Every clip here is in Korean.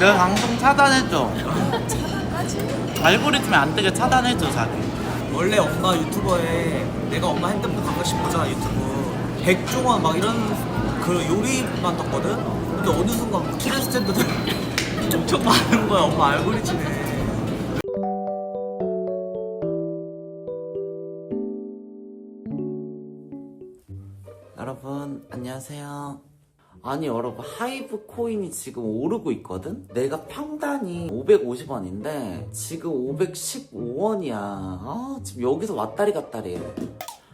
내 방송 차단해줘. 알고리즘이 안 되게 차단해줘 자기. 원래 엄마 유튜버에 내가 엄마 핸드폰 가끔씩 보잖아 유튜브 백종원 막 이런 그 요리만 떴거든? 근데 어느 순간 키를 스탠드들 엄청 많은 거야 엄마 알고리즘에 여러분 안녕하세요. 아니 여러분 하이브 코인이 지금 오르고 있거든? 내가 평단이 550원인데 지금 515원이야. 아 지금 여기서 왔다리 갔다리 해.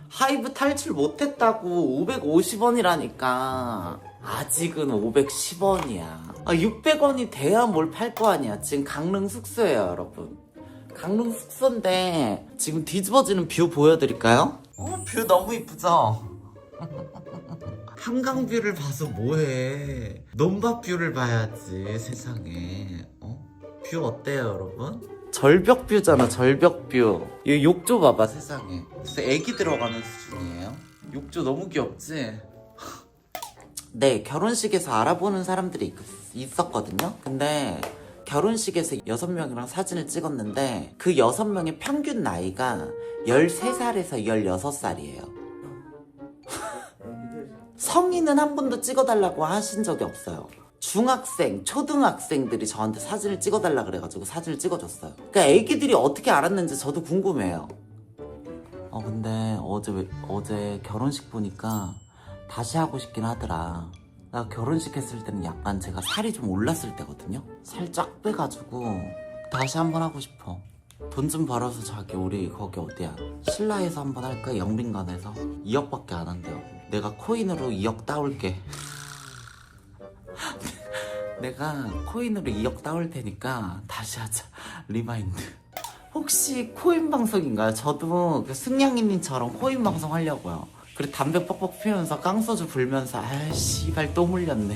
하이브 탈출 못했다고 550원이라니까 아직은 510원이야. 아 600원이 돼야 뭘 팔 거 아니야. 지금 강릉 숙소예요 여러분. 강릉 숙소인데 지금 뒤집어지는 뷰 보여드릴까요? 어, 뷰 너무 이쁘죠? 한강뷰를 봐서 뭐해? 논밭뷰를 봐야지 세상에. 어? 뷰 어때요 여러분? 절벽뷰잖아 절벽뷰. 이 욕조 봐봐 세상에. 진짜 애기 들어가는 수준이에요. 욕조 너무 귀엽지? 네 결혼식에서 알아보는 사람들이 있- 있었거든요. 근데 결혼식에서 여섯 명이랑 사진을 찍었는데 그 여섯 명의 평균 나이가 13살에서 16살이에요 성인은 한 분도 찍어달라고 하신 적이 없어요. 중학생, 초등학생들이 저한테 사진을 찍어달라 그래가지고 사진을 찍어줬어요. 그러니까 애기들이 어떻게 알았는지 저도 궁금해요. 어 근데 어제 왜- 어제 결혼식 보니까 다시 하고 싶긴 하더라. 나 결혼식 했을 때는 약간 제가 살이 좀 올랐을 때거든요. 살 쫙 빼가지고 다시 한번 하고 싶어. 돈 좀 벌어서 자기 우리 거기 어디야? 신라에서 한번 할까? 영빈관에서 2억밖에 안 한대요. 내가 코인으로 2억 따올게. 내가 코인으로 2억 따올 테니까 다시 하자. 리마인드. 혹시 코인 방송인가요? 저도 그 승냥이님처럼 코인 방송 하려고요. 그리고 담배 뻑뻑 피우면서 깡소주 불면서 아 씨발 또 물렸네.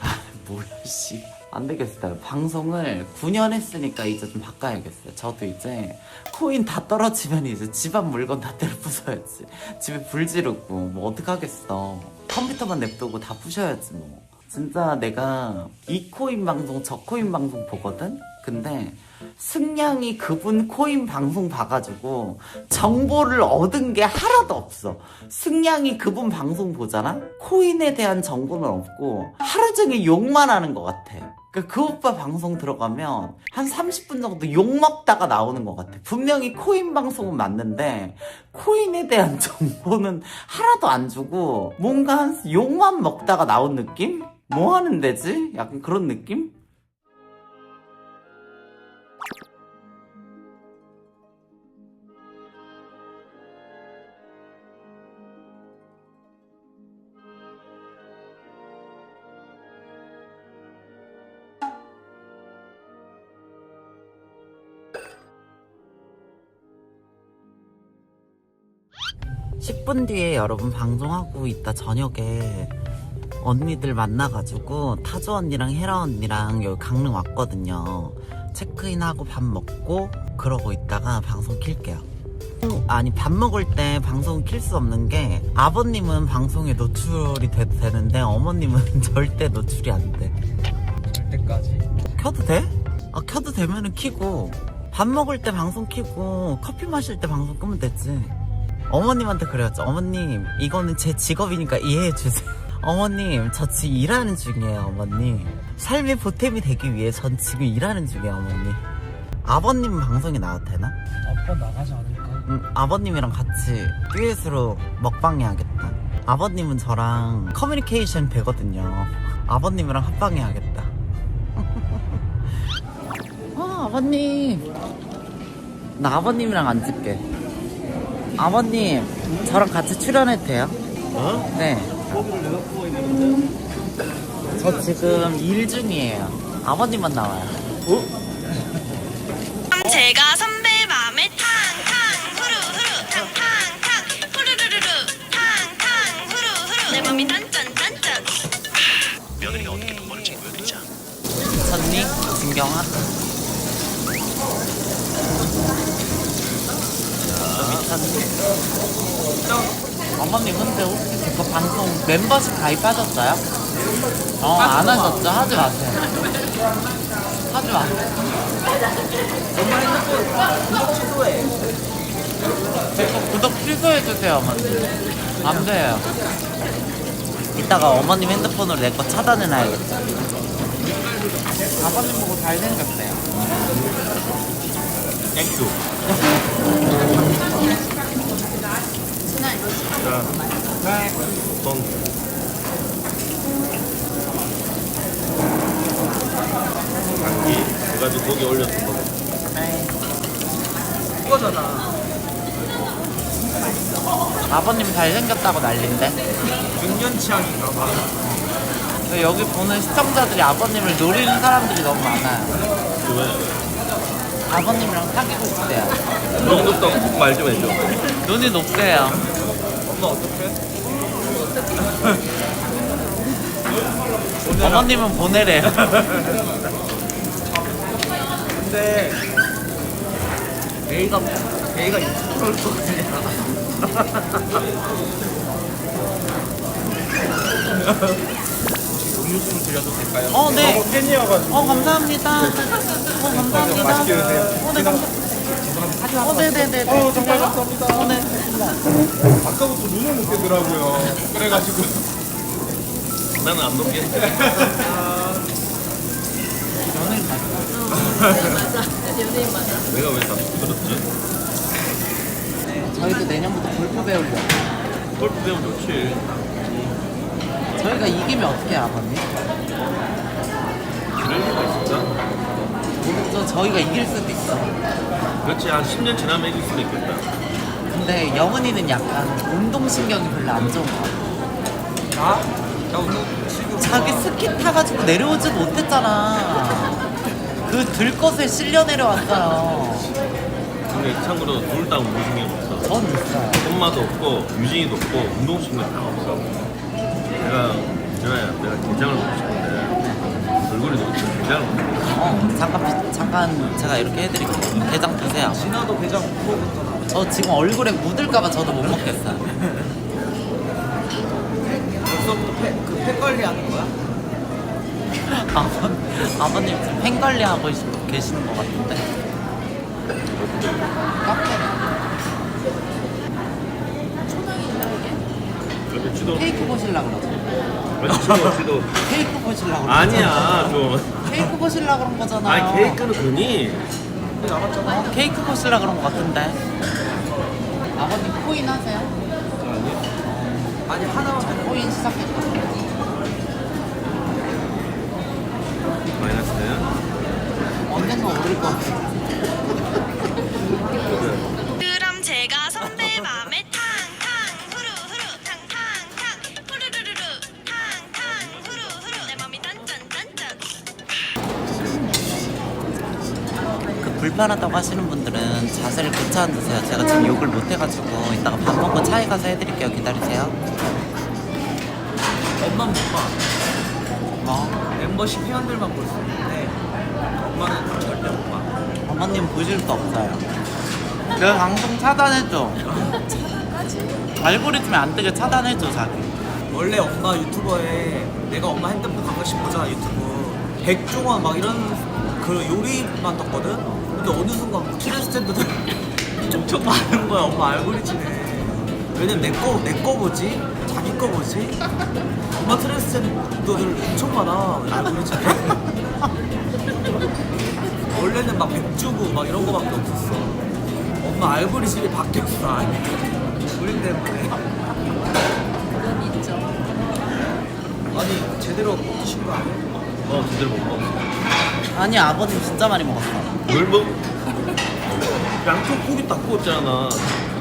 아 뭐야 씨. 안 되겠어요. 방송을 9년 했으니까 이제 좀 바꿔야겠어요. 저도 이제 코인 다 떨어지면 이제 집안 물건 다 때려 부숴야지. 집에 불 지르고 뭐 어떡하겠어. 컴퓨터만 냅두고 다 부셔야지 뭐. 진짜 내가 이 코인 방송 저 코인 방송 보거든? 근데 승냥이 그분 코인 방송 봐가지고 정보를 얻은 게 하나도 없어. 승냥이 그분 방송 보잖아? 코인에 대한 정보는 없고 하루 종일 욕만 하는 것 같아. 그러니까 그 오빠 방송 들어가면 한 30분 정도 욕 먹다가 나오는 것 같아. 분명히 코인 방송은 맞는데 코인에 대한 정보는 하나도 안 주고 뭔가 한 욕만 먹다가 나온 느낌? 뭐 하는 데지? 약간 그런 느낌? 십분 뒤에 여러분 방송하고 있다 저녁에 언니들 만나가지고 타조 언니랑 헤라 언니랑 여기 강릉 왔거든요. 체크인하고 밥 먹고 그러고 있다가 방송 킬게요. 아니 밥 먹을 때 방송 킬 수 없는 게 아버님은 방송에 노출이 돼도 되는데 어머님은 절대 노출이 안 돼. 잘 때까지 켜도 돼? 아 켜도 되면은 키고 밥 먹을 때 방송 키고 커피 마실 때 방송 끄면 되지 어머님한테 그래야죠 어머님 이거는 제 직업이니까 이해해 주세요 어머님 저 지금 일하는 중이에요 어머님 삶의 보탬이 되기 위해 전 지금 일하는 중이에요 어머님 아버님 방송에 나와도 되나? 아빠 나가지 않을까? 음, 아버님이랑 같이 듀엣으로 먹방 해야겠다. 아버님은 저랑 커뮤니케이션 되거든요. 아버님이랑 합방 해야겠다. 아, 아버님. 나 아버님이랑 안 찍게. 아버님, 저랑 같이 출연해도 돼요? 어? 네. 저 지금 일 중이에요. 아버님만 나와요. 제가 선배 맘에 탕탕 후루 후루 탕탕탕 후루루루루 탕탕 후루 후루 내 맘이 단짠단짠 며느리가 어떻게 돈 버는지 보여드리자. 선니, 진경아. 미쳤니? 어머님 근데 혹시 제거 방송 멤버십 가입하셨어요? 어, 안 하셨죠? 하지 마세요. 하지 마. 엄마 핸드폰 구독 취소해. 제거 구독 취소해주세요, 어머니. 안 돼요. 이따가 어머님 핸드폰으로 내 거 차단해놔야겠다. 아버님 보고 잘생겼어요. 땡큐. 자, 돈. 감기 해가지고 고기 먹어. 네. 이거잖아. 아버님 잘생겼다고 난린데. 6년 치약인가 봐. 여기 보는 시청자들이 아버님을 노리는 사람들이 너무 많아요. 왜? 아버님이랑 사귀고 싶대요. 여기 높다고 말좀 해줘. 눈이 높대요. 엄마 어떡해? 어머님은 보내래요. 근데 A가 A가 유튜브를 또 그냥 음료수를 드려도 될까요? 어, 네. 너무 팬이어가지고 어, 감사합니다. 어, 감사합니다. 맛있게 드세요. 어, 네, 감사합니다. 어, 네네네. 어 정말 감사합니다. 어, 네. 아까부터 눈을 못 뜨더라고요. 그래가지고 나는 안 먹겠는데. 연예인 맞아. 내가 왜다 부끄럽지? 저희도 내년부터 골프 배우려고. 골프 배우면 좋지. 저희가 이기면 어떻게 해요, 아버님? 그럴 리가 있을까? 모르죠. 저희가 이길 수도 있어. 그렇지, 한 10년 지나면 이길 수도 있겠다. 근데 영은이는 약간 운동신경이 별로 안 좋은 것 같아. 나? 나 오늘 지금 자기 스키 타가지고 내려오지 못했잖아. 그 들것에 실려 내려왔어요. 근데 참고로 둘 다 운동신경 없어. 전 있어요. 엄마도 없고, 유진이도 없고, 운동신경 다 없어. 내가, 전화야, 내가 게장을 먹고 싶은데, 얼굴이 너무 커. 게장을 먹고 싶어. 어, 잠깐, 잠깐 제가 이렇게 해드릴게요. 게장 드세요. 진아도 게장 못 먹었잖아. 저 지금 얼굴에 묻을까봐 저도 못 먹겠어요. 벌써부터 폐, 그폐 관리하는 거야? 아버, 아버님 지금 팬 관리하고 있- 계시는 것 같은데. 카페. 지도, 케이크 보실라 그러죠? 아니, 지도. 케이크 보실라 그러죠? 아니야, 좀. 케이크 보실라 그런 거잖아요. 아니, 케이크는 그니. 남았잖아. 케이크 보실라 그런 것 같은데. 아버님 코인 하세요? 아니 하나만 면 코인 시작했거든요. 마이너스는? 언젠가 오를 것 같아요. 불편하다고 하시는 분들은 자세를 고쳐 앉으세요. 제가 지금 욕을 못 해가지고 이따가 밥 먹고 차에 가서 해드릴게요. 기다리세요. 엄마는 못 봐. 뭐? 멤버십 회원들만 볼 수 있는데 엄마는 절대 못 봐. 어머님 보실 수 없어요. 내 방송 차단해줘. 알고리즘에 안 뜨게 차단해줘, 자기. 원래 엄마 유튜버에 내가 엄마 핸드폰 가끔씩 보잖아 유튜브 백종원 막 이런 그 요리만 떴거든 근데 어느 순간 뭐 키렌스탠드들 엄청 많은 거야. 엄마 알고리즘에. 왜냐면 내거 내 거 보지? 자기 거 보지? 엄마 트랜스 젠더들 엄청 많아. 알고리즘에. 원래는 막 백주부 막 이런 거밖에 없었어. 엄마 알고리즘이 바뀌었어. 아니 우리 때문에. 아니 제대로 드신 거 아니야? 어, 제대로 못 먹어. 아니, 아버님 진짜 많이 먹었어. 뭘 먹? 양쪽 고기 다 구웠잖아.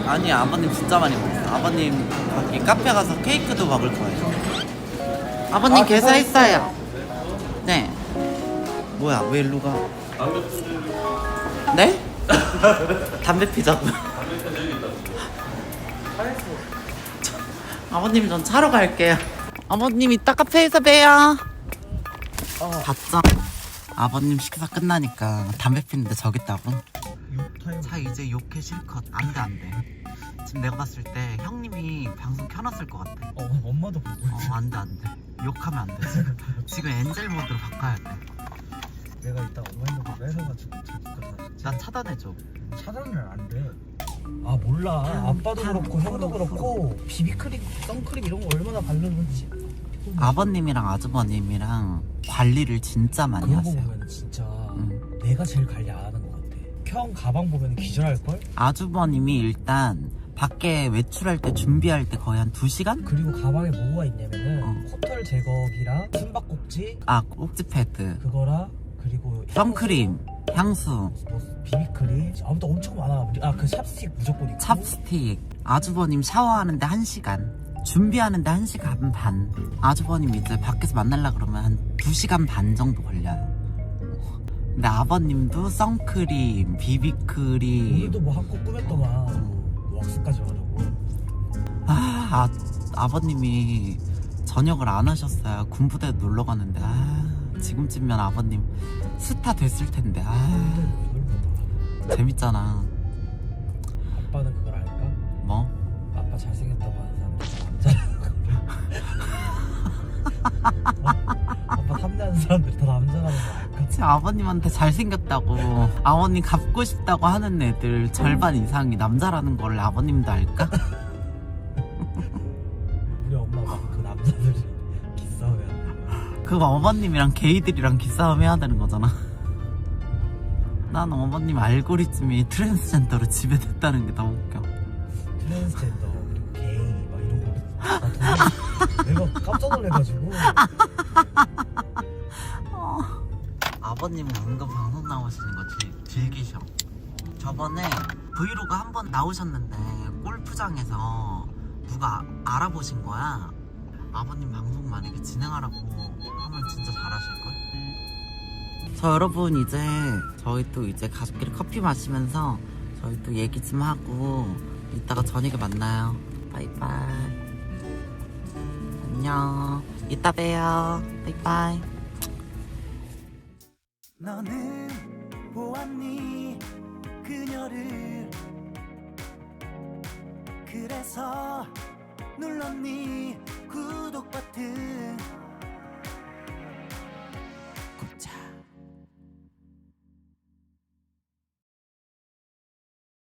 아니, 아버님 진짜 많이 먹었어. 아버님 거기 카페 가서 케이크도 먹을 거예요. 아버님 계산했어요. 네. 뭐야, 왜 일로 가? 네? 담배 피자고요. 저- 아버님 전 차로 갈게요. 아버님 이따 카페에서 봬요. 봤죠? 아버님 식사 끝나니까 담배 피는데 저기 있다고. 차 이제 욕해 실컷 안돼 안돼. 지금 내가 봤을 때 형님이 방송 켜놨을 것 같아. 어 엄마도 보고 어 안돼 안돼. 욕하면 안 돼. 지금 엔젤 모드로 바꿔야 돼. 내가 이따 엄마 핸드폰 뺏어가지고 자기가 다나 차단해줘 차단을 안 돼. 아 몰라. 아빠도 그렇고 형도 그렇고 비비크림, 선크림 이런 거 얼마나 바르는지. 아버님이랑 아주버님이랑 관리를 진짜 많이 그런 거 하세요 보면 진짜 응. 내가 제일 관리 안 하는 것 같아. 형 가방 보면 기절할 걸. 아주버님이 일단 밖에 외출할 때 준비할 때 거의 한 2시간? 그리고 가방에 뭐가 있냐면은 어. 코털 제거기랑 숨바꼭지 아 꼭지 패드 그거랑 그리고 선크림 향수 향수, 뭐 비비크림 아무튼 엄청 많아. 아그 찹스틱 무조건 있고. 찹스틱 아주버님 샤워하는데 1시간 준비하는데 1시간 반. 아주버님 이제 밖에서 만날라 그러면 한 2시간 반 정도 걸려요. 근데 아버님도 선크림 비비크림. 오늘도 뭐 한껏 꾸몄더만. 뭐 왁스까지 하려고. 아, 아 아버님이 저녁을 안 하셨어요. 군부대 놀러 가는데. 아 지금쯤면 아버님 스타 됐을 텐데. 아? 재밌잖아. 아빠는 그걸 아빠 탐내는 사람들이 다 남자라는 거 알까? 제 아버님한테 잘생겼다고 아버님 갚고 싶다고 하는 애들 절반 이상이 남자라는 걸 아버님도 알까? 우리 엄마가 그 남자들이 기싸움해야 돼그 어머님이랑 게이들이랑 기싸움 해야 되는 거잖아 난 어머님 알고리즘이 트랜스젠더로 지배됐다는 게 너무 웃겨 트랜스젠더 그리고 게이 막 이런 거나 내가 깜짝 놀래가지고. 아버님은 은근 방송 나오시는 거 즐, 즐기셔. 저번에 브이로그 한 번 나오셨는데 골프장에서 누가 알아보신 거야? 아버님 방송 만약에 진행하라고 하면 진짜 잘하실걸? 저 여러분 이제 저희 또 이제 가족끼리 커피 마시면서 저희 또 얘기 좀 하고 이따가 저녁에 만나요. 바이바이 안녕. 이따 봬요. 바이바이. 너는 보았니? 그녀를 그래서 눌렀니? 구독 버튼